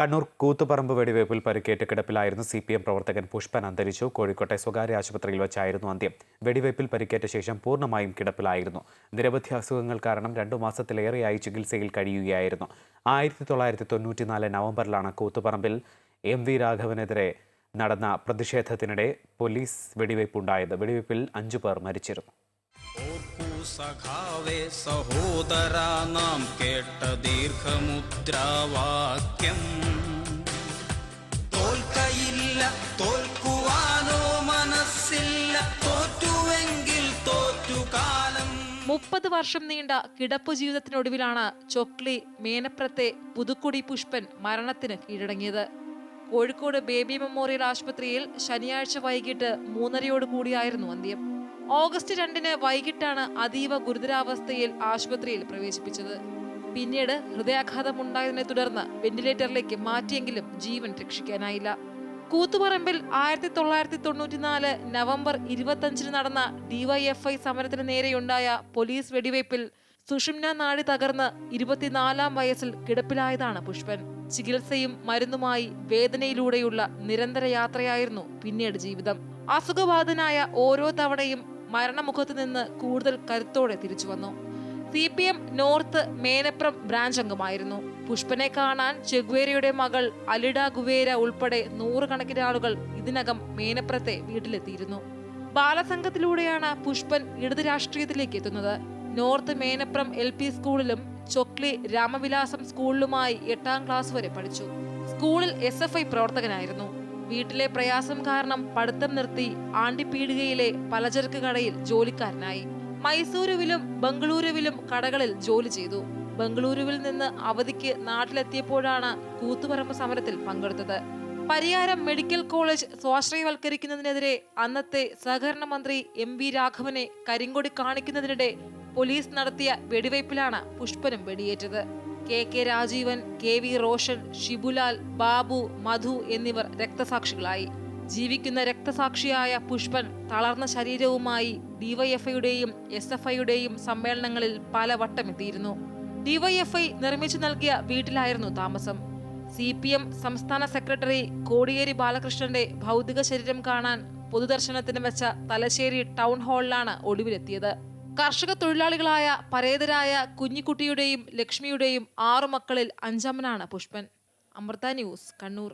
കണ്ണൂർ കൂത്തുപറമ്പ് വെടിവയ്പിൽ പരിക്കേറ്റ് കിടപ്പിലായിരുന്നു C P M പ്രവർത്തകൻ പുഷ്പൻ അന്തരിച്ചു. കോഴിക്കോട്ടെ സ്വകാര്യ ആശുപത്രിയിൽ വെച്ചായിരുന്നു അന്ത്യം. വെടിവയ്പിൽ പരിക്കേറ്റ ശേഷം പൂർണമായും കിടപ്പിലായിരുന്നു. നിരവധി അസുഖങ്ങൾ കാരണം രണ്ടു മാസത്തിലേറെയായി ചികിത്സയിൽ കഴിയുകയായിരുന്നു. ആയിരത്തി തൊള്ളായിരത്തി തൊണ്ണൂറ്റിനാല് നവംബറിലാണ് കൂത്തുപറമ്പിൽ എം വി രാഘവനെതിരെ നടന്ന പ്രതിഷേധത്തിനിടെ പോലീസ് വെടിവയ്പുണ്ടായത്. വെടിവയ്പിൽ അഞ്ചു പേർ മരിച്ചിരുന്നു. സഖാവേ സഹോദരാ നാം കേട്ട ദീർഘമുദ്രാവാക്യം. തോൽക്കയില്ല തോൽക്കുവാനോ മനസ്സില്ല തോറ്റുവെങ്കിൽ തോറ്റുകാലം. മുപ്പത് വർഷം നീണ്ട കിടപ്പു ജീവിതത്തിനൊടുവിലാണ് ചൊക്ലി മേനപ്രത്തെ പുതുക്കുടി പുഷ്പൻ മരണത്തിന് കീഴടങ്ങിയത്. കോഴിക്കോട് ബേബി മെമ്മോറിയൽ ആശുപത്രിയിൽ ശനിയാഴ്ച വൈകിട്ട് മൂന്നരയോട് കൂടിയായിരുന്നു അന്ത്യം. ഓഗസ്റ്റ് രണ്ടിന് വൈകിട്ടാണ് അതീവ ഗുരുതരാവസ്ഥയിൽ ആശുപത്രിയിൽ പ്രവേശിപ്പിച്ചത്. പിന്നീട് ഹൃദയാഘാതം ഉണ്ടായതിനെ തുടർന്ന് വെന്റിലേറ്ററിലേക്ക് മാറ്റിയെങ്കിലും ജീവൻ രക്ഷിക്കാനായില്ല. കൂത്തുപറമ്പിൽ ആയിരത്തി തൊള്ളായിരത്തി തൊണ്ണൂറ്റിനാല് നവംബർ ഇരുപത്തഞ്ചിന് നടന്ന ഡിവൈഎഫ്ഐ സമരത്തിന് നേരെയുണ്ടായ പോലീസ് വെടിവയ്പിൽ സുഷിംന നാടി തകർന്ന് ഇരുപത്തിനാലാം വയസ്സിൽ കിടപ്പിലായതാണ് പുഷ്പൻ. ചികിത്സയും മരുന്നുമായി വേദനയിലൂടെയുള്ള നിരന്തര യാത്രയായിരുന്നു പിന്നീട് ജീവിതം. അസുഖബാധനായ ഓരോ തവണയും മരണമുഖത്ത് നിന്ന് കൂടുതൽ കരുത്തോടെ തിരിച്ചു വന്നു. C P M north Menaprom branch അംഗമായിരുന്നു. പുഷ്പനെ കാണാൻ ചെഗ്വേരയുടെ മകൾ അലിഡ ഗുവേര ഉൾപ്പെടെ നൂറുകണക്കിന് ആളുകൾ ഇതിനകം മേനപ്രത്തെ വീട്ടിലെത്തിയിരുന്നു. ബാലസംഘത്തിലൂടെയാണ് പുഷ്പൻ ഇടത് രാഷ്ട്രീയത്തിലേക്ക് എത്തുന്നത്. നോർത്ത് മേനപ്രം എൽ പി സ്കൂളിലും ചൊക്ലി രാമവിലാസം സ്കൂളിലുമായി എട്ടാം ക്ലാസ് വരെ പഠിച്ചു. സ്കൂളിൽ എസ് എഫ് ഐ പ്രവർത്തകനായിരുന്നു. വീട്ടിലെ പ്രയാസം കാരണം പഠിത്തം നിർത്തി ആണ്ടിപ്പീടികയിലെ പലചരക്ക് കടയിൽ ജോലിക്കാരനായി. മൈസൂരുവിലും ബംഗളൂരുവിലും കടകളിൽ ജോലി ചെയ്തു. ബംഗളൂരുവിൽ നിന്ന് അവധിക്ക് നാട്ടിലെത്തിയപ്പോഴാണ് കൂത്തുപറമ്പ് സമരത്തിൽ പങ്കെടുത്തത്. പരിയാരം മെഡിക്കൽ കോളേജ് സ്വാശ്രയവൽക്കരിക്കുന്നതിനെതിരെ അന്നത്തെ സഹകരണ മന്ത്രി എം വി രാഘവനെ കരിങ്കൊടി കാണിക്കുന്നതിനിടെ പോലീസ് നടത്തിയ വെടിവയ്പിലാണ് പുഷ്പനും വെടിയേറ്റത്. K K Rajeevan K V Roshan Shibulal Babu Madhu എന്നിവർ രക്തസാക്ഷികളായി. ജീവിക്കുന്ന രക്തസാക്ഷിയായ പുഷ്പൻ തളർന്ന ശരീരവുമായി ഡിവൈഎഫ്ഐയുടെയും എസ് എഫ് ഐയുടെയും സമ്മേളനങ്ങളിൽ പലവട്ടം എത്തിയിരുന്നു ഡിവൈഎഫ്ഐ നിർമ്മിച്ചു നൽകിയ വീട്ടിലായിരുന്നു താമസം. സി പി എം സംസ്ഥാന സെക്രട്ടറി കോടിയേരി ബാലകൃഷ്ണന്റെ ഭൗതിക ശരീരം കാണാൻ പൊതുദർശനത്തിന് വെച്ച തലശ്ശേരി ടൗൺ ഹാളിലാണ് ഒടുവിലെത്തിയത്. കർഷക തൊഴിലാളികളായ പരേതരായ കുഞ്ഞിക്കുട്ടിയുടെയും ലക്ഷ്മിയുടെയും ആറു മക്കളിൽ അഞ്ചാമനാണ് പുഷ്പൻ. അമൃത ന്യൂസ് കണ്ണൂർ.